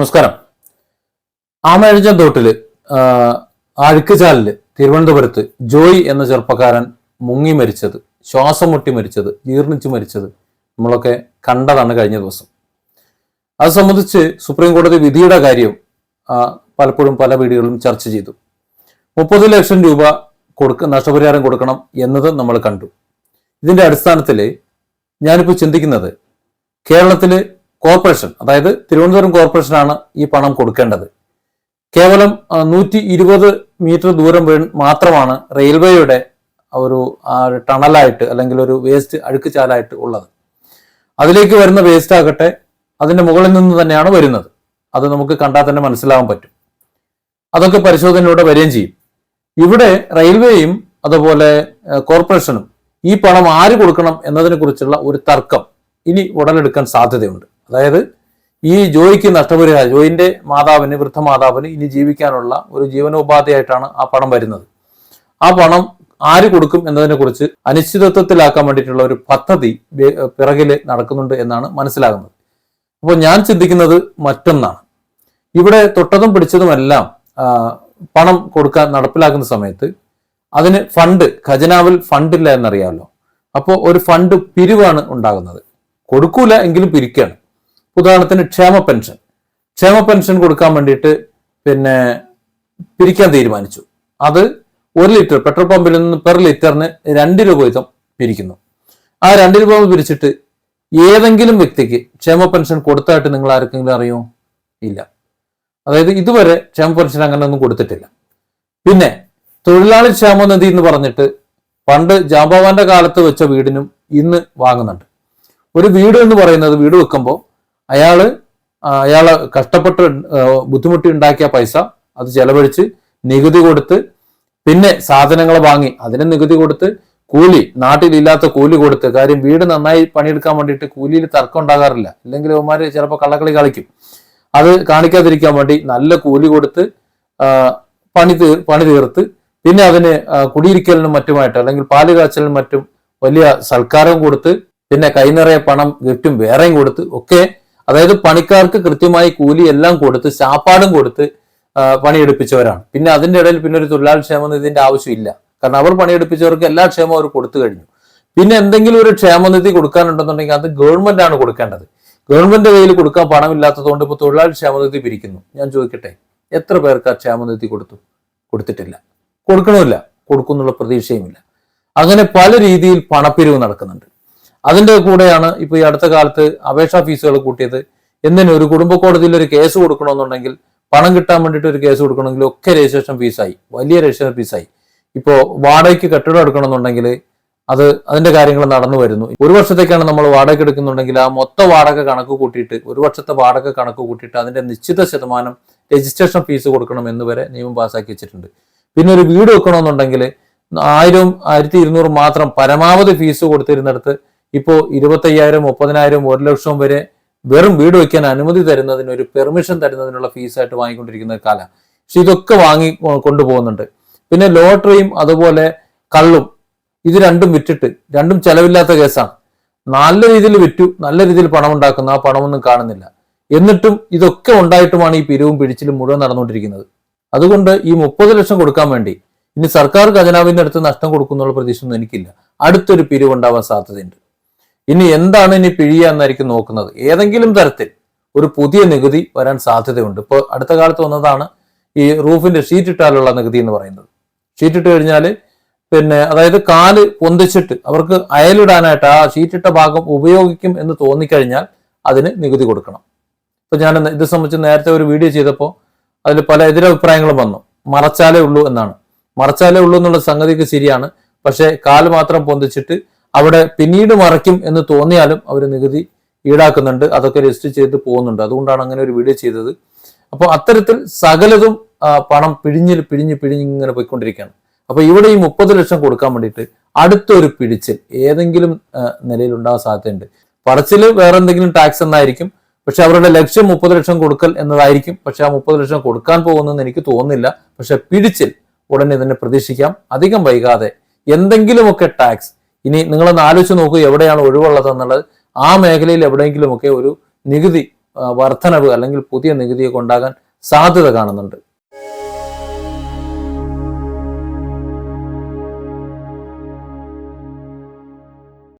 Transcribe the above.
നമസ്കാരം. ആമഴഞ്ചം തോട്ടിൽ അഴുക്കുചാലിൽ തിരുവനന്തപുരത്ത് ജോയ് എന്ന ചെറുപ്പക്കാരൻ മുങ്ങി മരിച്ചത് ശ്വാസം മുട്ടി മരിച്ചത് ജീർണിച്ച് മരിച്ചത് നമ്മളൊക്കെ കണ്ടതാണ് കഴിഞ്ഞ ദിവസം. അത് സംബന്ധിച്ച് സുപ്രീം കോടതി വിധിയുടെ കാര്യം പലപ്പോഴും പല വീടുകളിലും ചർച്ച ചെയ്തു. മുപ്പത് ലക്ഷം രൂപ കൊടുക്ക നഷ്ടപരിഹാരം കൊടുക്കണം എന്നത് നമ്മൾ കണ്ടു. ഇതിന്റെ അടിസ്ഥാനത്തിൽ ഞാനിപ്പോൾ ചിന്തിക്കുന്നത് കേരളത്തിൽ കോർപ്പറേഷൻ അതായത് തിരുവനന്തപുരം കോർപ്പറേഷനാണ് ഈ പണം കൊടുക്കേണ്ടത്. കേവലം നൂറ്റി ഇരുപത് മീറ്റർ ദൂരം മാത്രമാണ് റെയിൽവേയുടെ ഒരു ടണലായിട്ട് അല്ലെങ്കിൽ ഒരു വേസ്റ്റ് അഴുക്കുചാലായിട്ട് ഉള്ളത്. അതിലേക്ക് വരുന്ന വേസ്റ്റ് ആകട്ടെ അതിന്റെ മുകളിൽ നിന്ന് തന്നെയാണ് വരുന്നത്. അത് നമുക്ക് കണ്ടാൽ തന്നെ മനസ്സിലാവാൻ പറ്റും. അതൊക്കെ പരിശോധനയിലൂടെ വരികയും ചെയ്യും. ഇവിടെ റെയിൽവേയും അതുപോലെ കോർപ്പറേഷനും ഈ പണം ആര് കൊടുക്കണം എന്നതിനെ കുറിച്ചുള്ള ഒരു തർക്കം ഇനി ഉടലെടുക്കാൻ സാധ്യതയുണ്ട്. അതായത് ഈ ജോയിക്ക് നഷ്ടപരിഹാരം ജോയിന്റെ മാതാവിന് വൃദ്ധമാതാവിന് ഇനി ജീവിക്കാനുള്ള ഒരു ജീവനോപാധിയായിട്ടാണ് ആ പണം വരുന്നത്. ആ പണം ആര് കൊടുക്കും എന്നതിനെ കുറിച്ച് അനിശ്ചിതത്വത്തിലാക്കാൻ വേണ്ടിയിട്ടുള്ള ഒരു പദ്ധതി പിറകിൽ നടക്കുന്നുണ്ട് എന്നാണ് മനസ്സിലാകുന്നത്. അപ്പോൾ ഞാൻ ചിന്തിക്കുന്നത് മറ്റൊന്നാണ്. ഇവിടെ തൊട്ടതും പിടിച്ചതുമെല്ലാം പണം കൊടുക്കാൻ നടപ്പിലാക്കുന്ന സമയത്ത് അതിന് ഫണ്ട് ഖജനാവിൽ ഫണ്ടില്ല എന്നറിയാമല്ലോ അപ്പോൾ ഒരു ഫണ്ട് പിരിവാണ് ഉണ്ടാകുന്നത്. കൊടുക്കൂല എങ്കിലും പിരിക്കുകയാണ് ഉദാഹരണത്തിന് ക്ഷേമ പെൻഷൻ. ക്ഷേമ പെൻഷൻ കൊടുക്കാൻ വേണ്ടിയിട്ട് പിന്നെ പിരിക്കാൻ തീരുമാനിച്ചു. അത് ഒരു ലിറ്റർ പെട്രോൾ പമ്പിൽ നിന്ന് പെർ ലിറ്ററിന് രണ്ട് രൂപ വീതം പിരിക്കുന്നു. ആ രണ്ട് രൂപ പിരിച്ചിട്ട് ഏതെങ്കിലും വ്യക്തിക്ക് ക്ഷേമ പെൻഷൻ കൊടുത്തായിട്ട് നിങ്ങൾ ആർക്കെങ്കിലും അറിയോ? ഇല്ല. അതായത് ഇതുവരെ ക്ഷേമ പെൻഷൻ അങ്ങനെ ഒന്നും കൊടുത്തിട്ടില്ല. പിന്നെ തൊഴിലാളി ക്ഷേമനിധി എന്ന് പറഞ്ഞിട്ട് പണ്ട് ജാമ്പവാന്റെ കാലത്ത് വെച്ച വീടിനും ഇന്ന് വാങ്ങുന്നുണ്ട്. ഒരു വീട് എന്ന് പറയുന്നത് വീട് വെക്കുമ്പോൾ അയാൾ അയാൾ കഷ്ടപ്പെട്ട് ബുദ്ധിമുട്ടി ഉണ്ടാക്കിയ പൈസ അത് ചെലവഴിച്ച് നികുതി കൊടുത്ത് പിന്നെ സാധനങ്ങൾ വാങ്ങി. അതിന് നികുതി കൊടുത്ത് കൂലി നാട്ടിലില്ലാത്ത കൂലി കൊടുത്ത്. കാര്യം വീട് നന്നായി പണിയെടുക്കാൻ വേണ്ടിയിട്ട് കൂലിയിൽ തർക്കം ഉണ്ടാകാറില്ല. ഇല്ലെങ്കിൽ അവന്മാര് ചിലപ്പോൾ കള്ളക്കളി കളിക്കും. അത് കാണിക്കാതിരിക്കാൻ വേണ്ടി നല്ല കൂലി കൊടുത്ത് പണി പണി തീർത്ത് പിന്നെ അതിന് കുടിയിരിക്കലിനും മറ്റുമായിട്ട് അല്ലെങ്കിൽ പാൽ കാച്ചലിനും മറ്റും വലിയ സൽക്കാരവും കൊടുത്ത് പിന്നെ കൈനിറയെ പണം ഗിഫ്റ്റും വേറെയും കൊടുത്ത് ഒക്കെ അതായത് പണിക്കാർക്ക് കൃത്യമായി കൂലി എല്ലാം കൊടുത്ത് ശാപ്പാടും കൊടുത്ത് പണിയെടുപ്പിച്ചവരാണ്. പിന്നെ അതിന്റെ ഇടയിൽ പിന്നെ ഒരു തൊഴിലാളി ക്ഷേമനിധിന്റെ ആവശ്യമില്ല. കാരണം അവർ പണിയെടുപ്പിച്ചവർക്ക് എല്ലാ ക്ഷേമവും അവർ കൊടുത്തു കഴിഞ്ഞു. പിന്നെ എന്തെങ്കിലും ഒരു ക്ഷേമനിധി കൊടുക്കാനുണ്ടെന്നുണ്ടെങ്കിൽ അത് ഗവൺമെന്റ് ആണ് കൊടുക്കേണ്ടത്. ഗവൺമെന്റ് കയ്യിൽ കൊടുക്കാൻ പണമില്ലാത്തതുകൊണ്ട് ഇപ്പോൾ തൊഴിലാളി ക്ഷേമനിധി പിരിക്കുന്നു. ഞാൻ ചോദിക്കട്ടെ എത്ര പേർക്ക് ആ ക്ഷേമനിധി കൊടുത്തു? കൊടുത്തിട്ടില്ല. കൊടുക്കണമില്ല. കൊടുക്കുന്നുള്ള പ്രതീക്ഷയുമില്ല. അങ്ങനെ പല രീതിയിൽ പണപ്പിരിവ് നടക്കുന്നുണ്ട്. അതിന്റെ കൂടെയാണ് ഇപ്പൊ ഈ അടുത്ത കാലത്ത് അപേക്ഷാ ഫീസുകൾ കൂട്ടിയത്. എന്തിനു? ഒരു കുടുംബ കോടതിയിൽ ഒരു കേസ് കൊടുക്കണമെന്നുണ്ടെങ്കിൽ പണം കിട്ടാൻ വേണ്ടിയിട്ട് ഒരു കേസ് കൊടുക്കണമെങ്കിൽ ഒക്കെ രജിസ്ട്രേഷൻ ഫീസായി. വലിയ രജിസ്ട്രേഷൻ ഫീസായി. ഇപ്പോൾ വാടകയ്ക്ക് കെട്ടിടം എടുക്കണമെന്നുണ്ടെങ്കിൽ അത് അതിന്റെ കാര്യങ്ങൾ നടന്നു വരുന്നു. ഒരു വർഷത്തേക്കാണ് നമ്മൾ വാടക എടുക്കുന്നുണ്ടെങ്കിൽ ആ മൊത്ത വാടക കണക്ക് കൂട്ടിയിട്ട് ഒരു വർഷത്തെ വാടക കണക്ക് കൂട്ടിയിട്ട് അതിന്റെ നിശ്ചിത ശതമാനം രജിസ്ട്രേഷൻ ഫീസ് കൊടുക്കണം എന്ന് വരെ നിയമം പാസ്സാക്കി വെച്ചിട്ടുണ്ട്. പിന്നെ ഒരു വീട് വെക്കണമെന്നുണ്ടെങ്കിൽ ആയിരം ആയിരത്തി മാത്രം പരമാവധി ഫീസ് കൊടുത്തിരുന്നിടത്ത് ഇപ്പോൾ ഇരുപത്തയ്യായിരം മുപ്പതിനായിരം ഒരു ലക്ഷം വരെ വെറും വീട് വയ്ക്കാൻ അനുമതി തരുന്നതിന് ഒരു പെർമിഷൻ തരുന്നതിനുള്ള ഫീസായിട്ട് വാങ്ങിക്കൊണ്ടിരിക്കുന്ന കാലം. പക്ഷെ ഇതൊക്കെ വാങ്ങി കൊണ്ടുപോകുന്നുണ്ട്. പിന്നെ ലോട്ടറിയും അതുപോലെ കള്ളും ഇത് രണ്ടും വിറ്റിട്ട് രണ്ടും ചെലവില്ലാത്ത കേസാണ്. നല്ല രീതിയിൽ വിറ്റു നല്ല രീതിയിൽ പണം ഉണ്ടാക്കുന്ന ആ പണമൊന്നും കാണുന്നില്ല. എന്നിട്ടും ഇതൊക്കെ ഉണ്ടായിട്ടുമാണ് ഈ പിരിവും പിടിച്ചിലും മുഴുവൻ നടന്നുകൊണ്ടിരിക്കുന്നത്. അതുകൊണ്ട് ഈ മുപ്പത് ലക്ഷം കൊടുക്കാൻ വേണ്ടി ഇനി സർക്കാർ ഖജനാവിന്റെ അടുത്ത് നഷ്ടം കൊടുക്കുന്നുള്ള പ്രതീക്ഷയൊന്നും എനിക്കില്ല. അടുത്തൊരു പിരിവുണ്ടാവാൻ സാധ്യതയുണ്ട്. ഇനി എന്താണ് ഇനി പിഴിയുക എന്നായിരിക്കും നോക്കുന്നത്? ഏതെങ്കിലും തരത്തിൽ ഒരു പുതിയ നികുതി വരാൻ സാധ്യതയുണ്ട്. ഇപ്പോൾ അടുത്ത കാലത്ത് വന്നതാണ് ഈ റൂഫിന്റെ ഷീറ്റ് ഇട്ടാലുള്ള നികുതി എന്ന് പറയുന്നത്. ഷീറ്റ് ഇട്ട് കഴിഞ്ഞാൽ പിന്നെ അതായത് കാൽ പൊന്തിച്ചിട്ട് അവർക്ക് അയലിടാനായിട്ട് ആ ഷീറ്റിട്ട ഭാഗം ഉപയോഗിക്കും എന്ന് തോന്നിക്കഴിഞ്ഞാൽ അതിന് നികുതി കൊടുക്കണം. ഇപ്പൊ ഞാൻ ഇത് സംബന്ധിച്ച് നേരത്തെ ഒരു വീഡിയോ ചെയ്തപ്പോൾ അതിൽ പല എതിരഭിപ്രായങ്ങളും വന്നു. മറച്ചാലേ ഉള്ളൂ എന്നാണ്. മറച്ചാലേ ഉള്ളൂ എന്നുള്ള സംഗതിക്ക് ശരിയാണ്. പക്ഷേ കാൽ മാത്രം പൊന്തിച്ചിട്ട് അവിടെ പിന്നീട് മറയ്ക്കും എന്ന് തോന്നിയാലും അവർ നികുതി ഈടാക്കുന്നുണ്ട്. അതൊക്കെ രജിസ്റ്റർ ചെയ്ത് പോകുന്നുണ്ട്. അതുകൊണ്ടാണ് അങ്ങനെ ഒരു വീഡിയോ ചെയ്തത്. അപ്പോൾ അത്തരത്തിൽ സകലതും പണം പിഴിഞ്ഞ് പിഴിഞ്ഞ് പിഴിഞ്ഞ് ഇങ്ങനെ പോയിക്കൊണ്ടിരിക്കുകയാണ്. അപ്പോൾ ഇവിടെ ഈ മുപ്പത് ലക്ഷം കൊടുക്കാൻ വേണ്ടിയിട്ട് അടുത്തൊരു പിടിച്ചിൽ ഏതെങ്കിലും നിലയിൽ ഉണ്ടാകാൻ സാധ്യതയുണ്ട്. പറച്ചിൽ വേറെ എന്തെങ്കിലും ടാക്സ് എന്നായിരിക്കും. പക്ഷെ അവരുടെ ലക്ഷ്യം മുപ്പത് ലക്ഷം കൊടുക്കൽ എന്നതായിരിക്കും. പക്ഷെ ആ മുപ്പത് ലക്ഷം കൊടുക്കാൻ പോകുന്നെന്ന് എനിക്ക് തോന്നുന്നില്ല. പക്ഷെ പിടിച്ചിൽ ഉടനെ തന്നെ പ്രതീക്ഷിക്കാം. അധികം വൈകാതെ എന്തെങ്കിലുമൊക്കെ ടാക്സ് ഇനി നിങ്ങൾ ഒന്ന് ആലോചിച്ച് നോക്കൂ എവിടെയാണ് ഒഴിവുള്ളതെന്നുള്ളത്. ആ മേഖലയിൽ എവിടെയെങ്കിലുമൊക്കെ ഒരു നികുതി വർധനവ് അല്ലെങ്കിൽ പുതിയ നികുതിയൊക്കെ ഉണ്ടാകാൻ സാധ്യത കാണുന്നുണ്ട്.